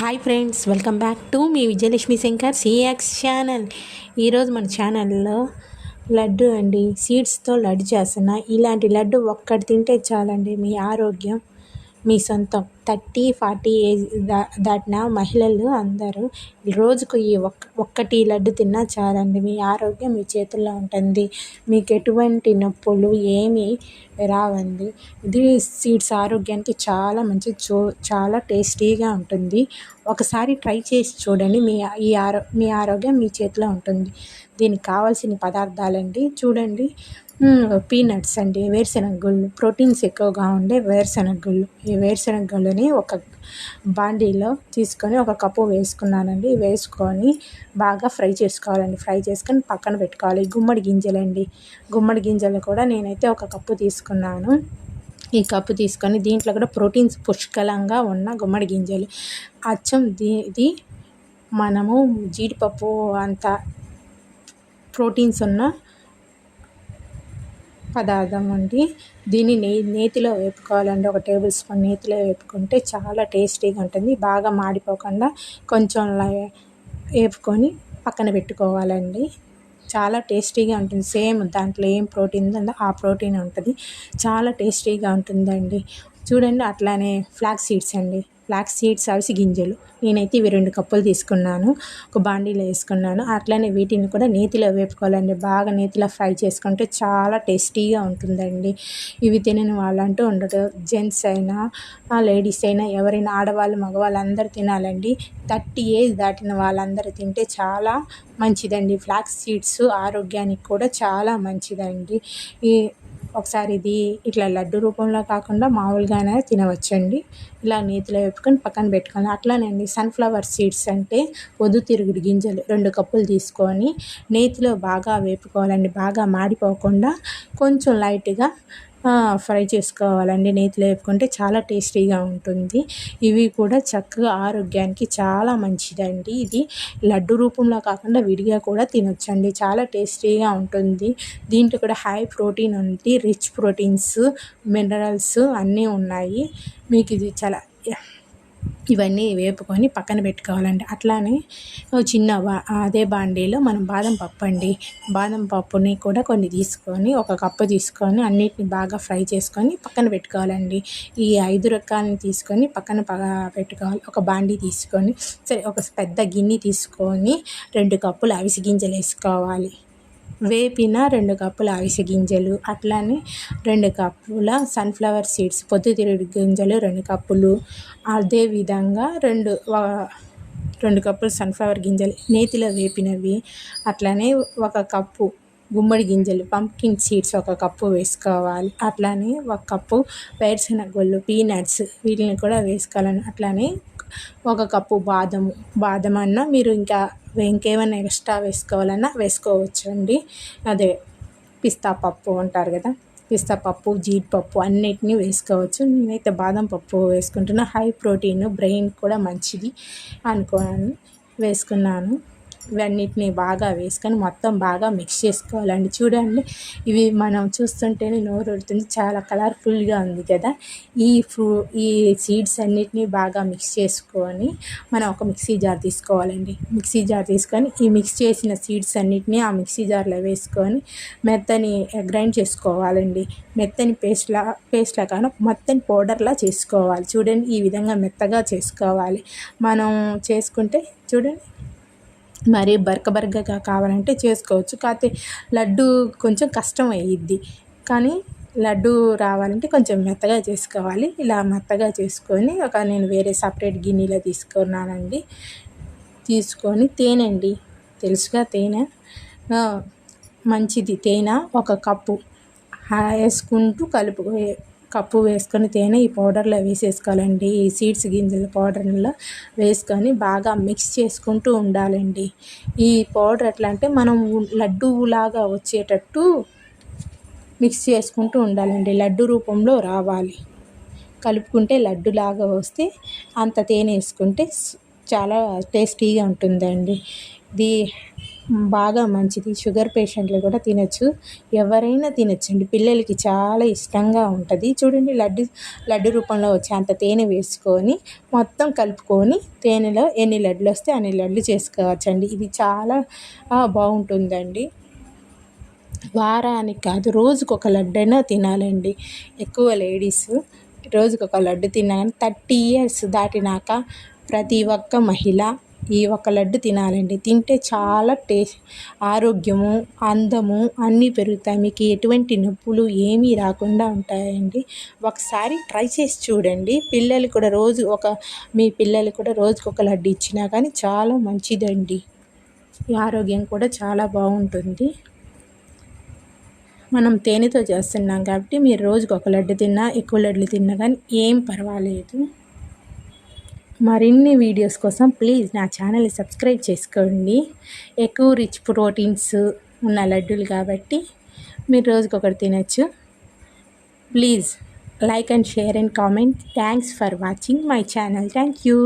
Hi friends welcome back to me Vijayalakshmi Shankar CX channel ఈరోజు మన ఛానల్లో లడ్డు అండి. సీడ్స్తో లడ్డు చేస్తున్నా. ఇలాంటి లడ్డు ఒక్కటి తింటే చాలండి మీ ఆరోగ్యం మీ సొంతం. థర్టీ ఫార్టీ ఏజ్ దా దాటిన మహిళలు అందరూ రోజుకు ఈ ఒక్క ఒక్కటి లడ్డు తిన్నా చాలండి. మీ ఆరోగ్యం మీ చేతుల్లో ఉంటుంది. మీకు ఎటువంటి నొప్పులు ఏమీ రావండి. ఇది సీడ్స్ ఆరోగ్యానికి చాలా మంచి చో చాలా టేస్టీగా ఉంటుంది. ఒకసారి ట్రై చేసి చూడండి. మీ ఈ ఆరో మీ ఆరోగ్యం మీ చేతిలో ఉంటుంది. దీనికి కావాల్సిన పదార్థాలండి. చూడండి. పీనట్స్ అండి. వేరుశనగ గుళ్ళు. ప్రోటీన్స్ ఎక్కువగా ఉండే వేరుశనగ గుళ్ళు. ఈ వేరుశనగ గుళ్ళని ఒక బాండీలో తీసుకొని ఒక కప్పు వేసుకున్నానండి. వేసుకొని బాగా ఫ్రై చేసుకోవాలండి. ఫ్రై చేసుకొని పక్కన పెట్టుకోవాలి. గుమ్మడి గింజలండి. గుమ్మడి గింజలు కూడా నేనైతే ఒక కప్పు తీసుకున్నాను. ఈ కప్పు తీసుకొని దీంట్లో కూడా ప్రోటీన్స్ పుష్కలంగా ఉన్న గుమ్మడి గింజలు. అచ్చం ఇది మనము జీడిపప్పు అంత ప్రోటీన్స్ ఉన్న పదార్థం అండి. దీన్ని నే నేతిలో వేపుకోవాలండి. ఒక టేబుల్ స్పూన్ నేతిలో వేపుకుంటే చాలా టేస్టీగా ఉంటుంది. బాగా మాడిపోకుండా కొంచెం వేపుకొని పక్కన పెట్టుకోవాలండి. చాలా టేస్టీగా ఉంటుంది. సేమ్ దాంట్లో ఏం ప్రోటీన్ ఉందో ఆ ప్రోటీన్ ఉంటుంది. చాలా టేస్టీగా ఉంటుందండి. చూడండి అట్లానే ఫ్లాక్ సీడ్స్ అండి. ఫ్లాక్స్ సీడ్స్ అవిసి గింజలు. నేనైతే ఇవి రెండు కప్పులు తీసుకున్నాను. ఒక బాండీలో వేసుకున్నాను. అట్లనే వీటిని కూడా నేతిలో వేపుకోవాలండి. బాగా నేతిలో ఫ్రై చేసుకుంటే చాలా టేస్టీగా ఉంటుందండి. ఇవి తినని వాళ్ళంటూ ఉండదు. జెంట్స్ అయినా లేడీస్ అయినా ఎవరైనా ఆడవాళ్ళు మగవాళ్ళు అందరూ తినాలండి. థర్టీ ఏజ్ దాటిన వాళ్ళందరూ తింటే చాలా మంచిదండి. ఫ్లాక్స్ సీడ్స్ ఆరోగ్యానికి కూడా చాలా మంచిదండి. ఈ ఒకసారి ఇది ఇట్లా లడ్డు రూపంలో కాకుండా మామూలుగానే తినవచ్చండి. ఇలా నేతిలో వేపుకొని పక్కన పెట్టుకోవాలి అట్లానే అండి సన్ఫ్లవర్ సీడ్స్ అంటే పొద్దుతిరుగుడు గింజలు రెండు కప్పులు తీసుకొని నేతిలో బాగా వేపుకోవాలండి. బాగా మాడిపోకుండా కొంచెం లైట్గా ఫ్రై చేసుకోవాలండి. నేతిలో వేపుకుంటే చాలా టేస్టీగా ఉంటుంది. ఇవి కూడా చక్కగా ఆరోగ్యానికి చాలా మంచిదండి ఇది. లడ్డు రూపంలో కాకుండా విడిగా కూడా తినొచ్చండి. చాలా టేస్టీగా ఉంటుంది. దీంట్లో కూడా హై ప్రోటీన్ ఉంది రిచ్ ప్రోటీన్స్ మినరల్స్ అన్నీ ఉన్నాయి. మీకు ఇది చాలా ఇవన్నీ వేపుకొని పక్కన పెట్టుకోవాలండి. అట్లానే చిన్న అదే బాండీలో మనం బాదం పప్పు అండి. బాదం పప్పుని కూడా కొన్ని తీసుకొని ఒక కప్పు తీసుకొని అన్నిటిని బాగా ఫ్రై చేసుకొని పక్కన పెట్టుకోవాలండి. ఈ ఐదు రకాలని తీసుకొని పక్కన పెట్టుకోవాలి. ఒక బాండీ తీసుకొని సరే ఒక పెద్ద గిన్నె తీసుకొని రెండు కప్పులు అవిసి గింజలు వేసుకోవాలి. వేపిన రెండు కప్పుల అవిసె గింజలు అట్లానే రెండు కప్పుల సన్ఫ్లవర్ సీడ్స్ పొద్దుతిరుగుడు గింజలు రెండు కప్పులు. అదేవిధంగా రెండు రెండు కప్పులు సన్ఫ్లవర్ గింజలు నేతిలో వేపినవి అట్లానే ఒక కప్పు గుమ్మడి గింజలు పంకిన్ సీడ్స్ ఒక కప్పు వేసుకోవాలి. అట్లానే ఒక కప్పు వేరుశెనగ గొల్లు పీనట్స్ వీటిని కూడా వేసుకోవాలని అట్లానే ఒక కప్పు బాదం బాదం అన్న మీరు ఇంకా ఇంకేమైనా ఎక్స్ట్రా వేసుకోవాలన్నా వేసుకోవచ్చు అండి అదే పిస్తా పప్పు అంటారు కదా పిస్తా పప్పు జీడిపప్పు అన్నిటినీ వేసుకోవచ్చు. నేనైతే బాదం పప్పు వేసుకుంటున్నా. హై ప్రోటీన్ బ్రెయిన్ కూడా మంచిది అనుకోని వేసుకున్నాను. ఇవన్నిటిని బాగా వేసుకొని మొత్తం బాగా మిక్స్ చేసుకోవాలండి. చూడండి ఇవి మనం చూస్తుంటేనే నోరు ఉడుతుంది చాలా కలర్ఫుల్గా ఉంది కదా. ఈ ఫ్రూ ఈ సీడ్స్ అన్నిటిని బాగా మిక్స్ చేసుకొని మనం ఒక మిక్సీ జార్ తీసుకోవాలండి. మిక్సీ జార్ తీసుకొని ఈ మిక్స్ చేసిన సీడ్స్ అన్నిటిని ఆ మిక్సీ జార్లో వేసుకొని మెత్తని eh, గ్రైండ్ చేసుకోవాలండి. మెత్తని పేస్ట్లా పేస్ట్లా కానీ మెత్తని పౌడర్లా చేసుకోవాలి. చూడండి ఈ విధంగా మెత్తగా చేసుకోవాలి. మనం చేసుకుంటే చూడండి మరీ బరక బరకగా కావాలంటే చేసుకోవచ్చు. కాకపోతే లడ్డు కొంచెం కష్టం అయ్యిద్ది. కానీ లడ్డు రావాలంటే కొంచెం మెత్తగా చేసుకోవాలి. ఇలా మెత్తగా చేసుకొని ఒక నేను వేరే సపరేట్ గిన్నెలో తీసుకున్నానండి. తీసుకొని తేనె అండి తెలుసుగా తేనె? మంచిది. తేనె ఒక కప్పు. వేసుకుంటూ కలుపు కప్పు వేసుకొని తేనె ఈ పౌడర్లో వేసేసుకోవాలండి. ఈ సీడ్స్ గింజల పౌడర్లో వేసుకొని బాగా మిక్స్ చేసుకుంటూ ఉండాలండి. ఈ పౌడర్ ఎట్లా అంటే మనం లడ్డూలాగా వచ్చేటట్టు మిక్స్ చేసుకుంటూ ఉండాలండి. లడ్డు రూపంలో రావాలి. కలుపుకుంటే లడ్డులాగా వస్తే అంత తేనె వేసుకుంటే చాలా టేస్టీగా ఉంటుందండి. ఇది బాగా మంచిది. షుగర్ పేషెంట్లు కూడా తినచ్చు. ఎవరైనా తినచ్చండి. పిల్లలకి చాలా ఇష్టంగా ఉంటుంది. చూడండి లడ్డు లడ్డు రూపంలో వచ్చే అంత తేనె వేసుకొని మొత్తం కలుపుకొని తేనెలో ఎన్ని లడ్లు వస్తే అన్ని లడ్లు చేసుకోవచ్చండి. ఇది చాలా బాగుంటుందండి. వారానికి కాదు రోజుకు ఒక లడ్డైనా తినాలండి. ఎక్కువ లేడీస్ రోజుకు ఒక లడ్డు తిన్నా కానీ థర్టీ ఇయర్స్ దాటినాక ప్రతి ఒక్క మహిళ ఈ ఒక లడ్డు తినాలండి. తింటే చాలా టేస్ట్ ఆరోగ్యము అందము అన్నీ పెరుగుతాయి. మీకు ఎటువంటి నొప్పులు ఏమీ రాకుండా ఉంటాయండి. ఒకసారి ట్రై చేసి చూడండి. పిల్లలు కూడా రోజు ఒక మీ పిల్లలు కూడా రోజుకు ఒక లడ్డు ఇచ్చినా కానీ చాలా మంచిదండి. ఆరోగ్యం కూడా చాలా బాగుంటుంది. మనం తేనెతో చేస్తున్నాం కాబట్టి మీరు రోజుకు ఒక లడ్డు తిన్నా ఎక్కువ లడ్లు తిన్నా కానీ ఏం పర్వాలేదు. మరిన్ని వీడియోస్ కోసం ప్లీజ్ నా ఛానల్ని సబ్స్క్రైబ్ చేసుకోండి. ఎక్కువ రిచ్ ప్రోటీన్స్ ఉన్న లడ్డూలు కాబట్టి మీరు రోజుకొకటి తినచ్చు. Please like and share and comment thanks for watching my channel thank you